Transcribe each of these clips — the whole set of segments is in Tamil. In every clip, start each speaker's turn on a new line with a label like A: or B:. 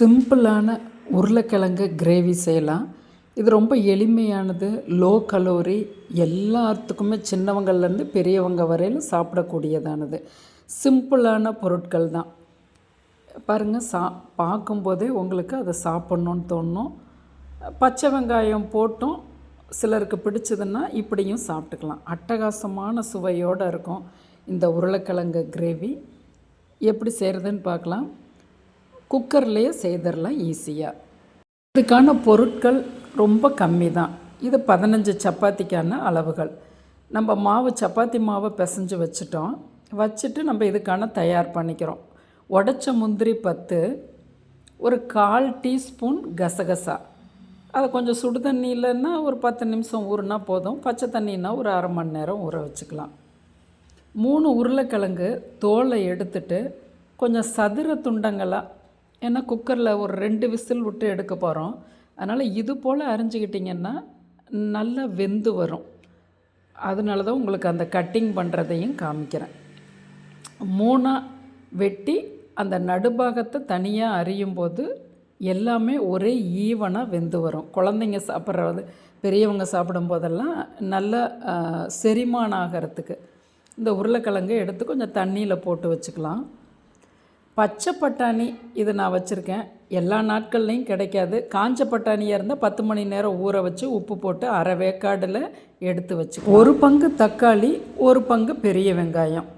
A: சிம்பிளான உருளைக்கிழங்கு கிரேவி செய்யலாம். இது ரொம்ப எளிமையானது லோ கலோரி எல்லாத்துக்குமே சின்னவங்கள்லேருந்து பெரியவங்க வரையிலும் சாப்பிடக்கூடியதானது. சிம்பிளான பொருட்கள் தான். பாருங்கள் சா பார்க்கும்போதே உங்களுக்கு அதை சாப்பிட்ணுன்னு தோணும். பச்சை வெங்காயம் போட்டும் சிலருக்கு பிடிச்சதுன்னா இப்படியும் சாப்பிட்டுக்கலாம். அட்டகாசமான சுவையோடு இருக்கும் இந்த உருளைக்கிழங்கு கிரேவி. எப்படி செய்கிறதுன்னு பார்க்கலாம். குக்கர்லேயே செய்திடலாம் ஈஸியாக இதுக்கான பொருட்கள் ரொம்ப கம்மி தான் இது பதினஞ்சு சப்பாத்திக்கான அளவுகள். நம்ம மாவு சப்பாத்தி மாவை பிசைஞ்சு வச்சுட்டோம். வச்சுட்டு நம்ம இதுக்கான தயார் பண்ணிக்கிறோம். உடச்ச முந்திரி பத்து ஒரு கால் டீஸ்பூன் கசகசா. அதை கொஞ்சம் சுடு தண்ணியிலன்னா ஒரு பத்து நிமிஷம் ஊறுனா போதும். பச்சை தண்ணின்னா ஒரு அரை மணி நேரம் ஊற வச்சுக்கலாம். மூணு உருளைக்கிழங்கு தோலை எடுத்துட்டு கொஞ்சம் சதுர துண்டங்களாக ஏன்னா குக்கரில் ஒரு ரெண்டு விசில் விட்டு எடுக்க போகிறோம் அதனால் இது போல் அரிஞ்சிக்கிட்டிங்கன்னா நல்லா வெந்து வரும். அதனால தான் உங்களுக்கு அந்த கட்டிங் பண்ணுறதையும் காமிக்கிறேன். மூணாக வெட்டி அந்த நடுபாகத்தை தனியாக அரியும் போது எல்லாமே ஒரே ஈவனாக வெந்து வரும். குழந்தைங்க சாப்பிட்றது பெரியவங்க சாப்பிடும்போதெல்லாம் நல்ல செரிமானம் ஆகிறதுக்கு. இந்த உருளைக்கிழங்கு எடுத்து கொஞ்சம் தண்ணியில் போட்டு வச்சுக்கலாம். பச்சை பட்டாணி இது நான் வச்சுருக்கேன். எல்லா நாட்கள்லையும் கிடைக்காது. காஞ்ச பட்டாணியாக இருந்தால் பத்து மணி நேரம் ஊற வச்சு உப்பு போட்டு அரை வேக்காடில் எடுத்து வச்சு ஒரு பங்கு தக்காளி ஒரு பங்கு பெரிய வெங்காயம்.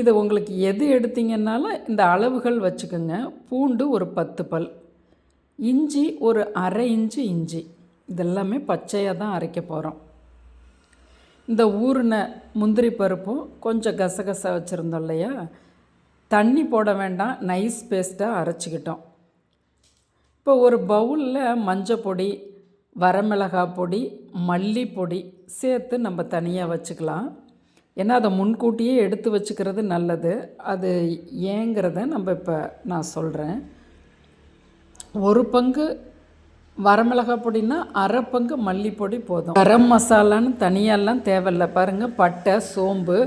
A: இது உங்களுக்கு எது எடுத்தீங்கன்னாலும் இந்த அளவுகள் வச்சுக்கோங்க. பூண்டு ஒரு பத்து பல். இஞ்சி ஒரு அரை இன்ச்சு இஞ்சி. இதெல்லாமே பச்சையாக தான் அரைக்க போகிறோம் இந்த ஊறின முந்திரி பருப்பும் கொஞ்சம் கசகசா வச்சுருந்தோம் இல்லையா? தண்ணி போட வேண்டாம் நைஸ் பேஸ்ட்டாக அரைச்சிக்கிட்டோம். இப்போ ஒரு பவுலில் மஞ்சள் பொடி வரமிளகாய் பொடி மல்லிப்பொடி சேர்த்து நம்ம தனியாக வச்சுக்கலாம். ஏன்னா அதை முன்கூட்டியே எடுத்து வச்சுக்கிறது நல்லது. அது ஏங்கிறத நம்ம இப்போ நான் சொல்கிறேன் ஒரு பங்கு வரமிளகாய் பொடினா அரை பங்கு மல்லிப்பொடி போதும். கரம் மசாலான்னு தனியாலாம் தேவையில்ல. பாருங்கள் பட்டை சோம்பு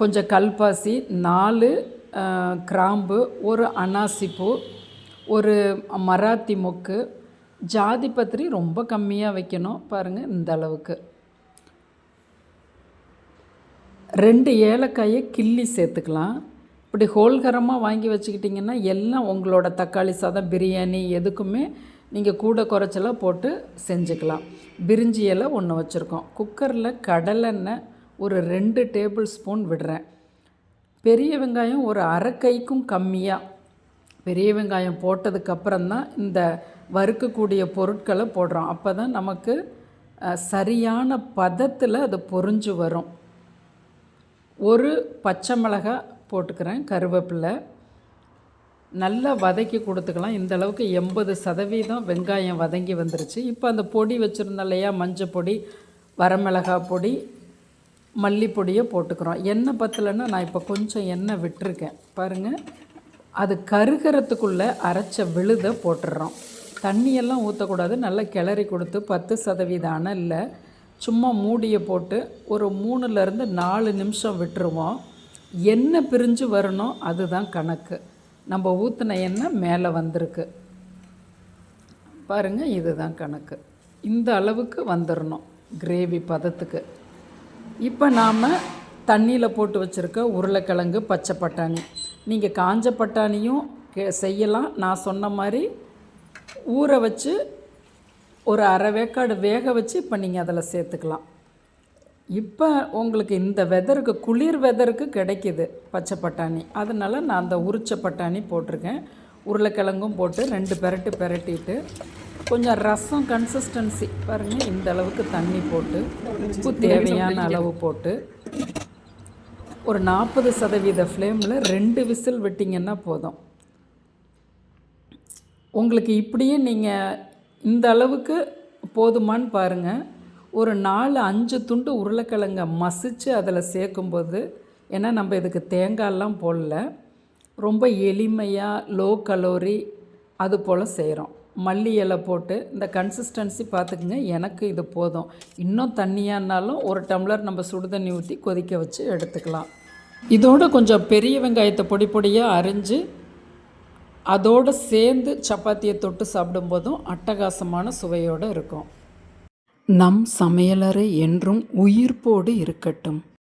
A: கொஞ்சம் கல்பாசி நாலு கிராம்பு ஒரு அனாசிப்பூ ஒரு மராத்தி மொக்கு ஜாதி பத்திரி ரொம்ப கம்மியாக வைக்கணும் பாருங்கள் இந்த அளவுக்கு. ரெண்டு ஏலக்காயை கிள்ளி சேர்த்துக்கலாம். இப்படி ஹோல்கரமாக வாங்கி வச்சுக்கிட்டிங்கன்னா எல்லாம் உங்களோட தக்காளி சாதம் பிரியாணி எதுக்குமே நீங்கள் கூட குறைச்சலாக போட்டு செஞ்சுக்கலாம். பிரிஞ்சி இலை ஒன்று வச்சுருக்கோம். குக்கரில் கடலெண்ணெய் ஒரு ரெண்டு டேபிள் ஸ்பூன் விடுறேன். பெரிய வெங்காயம் ஒரு அரை கைக்கும் கம்மியாக பெரிய வெங்காயம் போட்டதுக்கப்புறம் தான் இந்த வறுக்கக்கூடிய பொருட்களை போடுறோம். அப்போ தான் நமக்கு சரியான பதத்தில் அது பொறிஞ்சு வரும். ஒரு பச்சை மிளகாய் போட்டுக்கிறேன் கருவேப்பிலை. நல்லா வதக்கி கொடுத்துக்கலாம். இந்த அளவுக்கு எண்பது சதவீதம் வெங்காயம் வதங்கி வந்துருச்சு. இப்போ அந்த பொடி வச்சுருந்தோம் இல்லையா மஞ்சள் பொடி வரமிளகாய் பொடி மல்லிப்பொடியை போட்டுக்கிறோம். எண்ணெய் பத்தலைன்னா நான் இப்போ கொஞ்சம் எண்ணெய் விட்டுருக்கேன். பாருங்கள் அது கருகிறதுக்குள்ளே அரைச்ச விழுதை போட்டுடுறோம் தண்ணியெல்லாம் ஊற்றக்கூடாது நல்லா கிளறி கொடுத்து பத்து சதவீத அனலில் சும்மா மூடியை போட்டு ஒரு மூணுலேருந்து நாலு நிமிஷம் விட்டுருவோம். எண்ணெய் பிரிஞ்சு வரணும். அதுதான் கணக்கு. நம்ம ஊற்றின எண்ணெய் மேலே வந்திருக்கு. பாருங்கள் இதுதான் கணக்கு. இந்த அளவுக்கு வந்துடணும் கிரேவி பதத்துக்கு. இப்போ நாம் தண்ணியில் போட்டு வச்சுருக்க உருளைக்கிழங்கு பச்சை பட்டாணி. நீங்கள் காஞ்ச பட்டாணியும் கே செய்யலாம். நான் சொன்ன மாதிரி ஊற வச்சு ஒரு அரை வேக்காடு வேக வச்சு இப்போ நீங்கள் அதில் சேர்த்துக்கலாம். இப்போ உங்களுக்கு இந்த வெதருக்கு குளிர் வெதருக்கு கிடைக்கிது பச்சை பட்டாணி. அதனால் நான் அந்த உரிச்ச பட்டாணி போட்டிருக்கேன். உருளைக்கிழங்கும் போட்டு ரெண்டு பெரட்டு பெரட்டிட்டு கொஞ்சம் ரசம் கன்சிஸ்டன்சி பாருங்கள் இந்த அளவுக்கு தண்ணி போட்டு உப்பு தேவையான அளவு போட்டு ஒரு நாற்பது சதவீத ஃப்ளேமில் ரெண்டு விசில் விட்டிங்கன்னா போதும். உங்களுக்கு இப்படியே நீங்கள் இந்த அளவுக்கு போதுமான்னு பாருங்கள் ஒரு நாலு அஞ்சு துண்டு உருளைக்கிழங்க மசித்து அதில் சேர்க்கும்போது ஏன்னா நம்ம இதுக்கு தேங்காயெல்லாம் போடல ரொம்ப எளிமையாக லோ கலோரி அது போல் செய்கிறோம் மல்லி இலை போட்டு இந்த கன்சிஸ்டன்சி பார்த்துக்குங்க. எனக்கு இது போதும். இன்னும் தண்ணியானாலும் ஒரு டம்ளர் நம்ம சுடு தண்ணி ஊற்றி கொதிக்க வச்சு எடுத்துக்கலாம். இதோட கொஞ்சம் பெரிய வெங்காயத்தை பொடி பொடியாக அரிஞ்சு அதோடு சேர்ந்து சப்பாத்தியை தொட்டு சாப்பிடும்போதும் அட்டகாசமான சுவையோடு இருக்கும். நம் சமையலறை என்றும் உயிர்ப்போடு இருக்கட்டும்.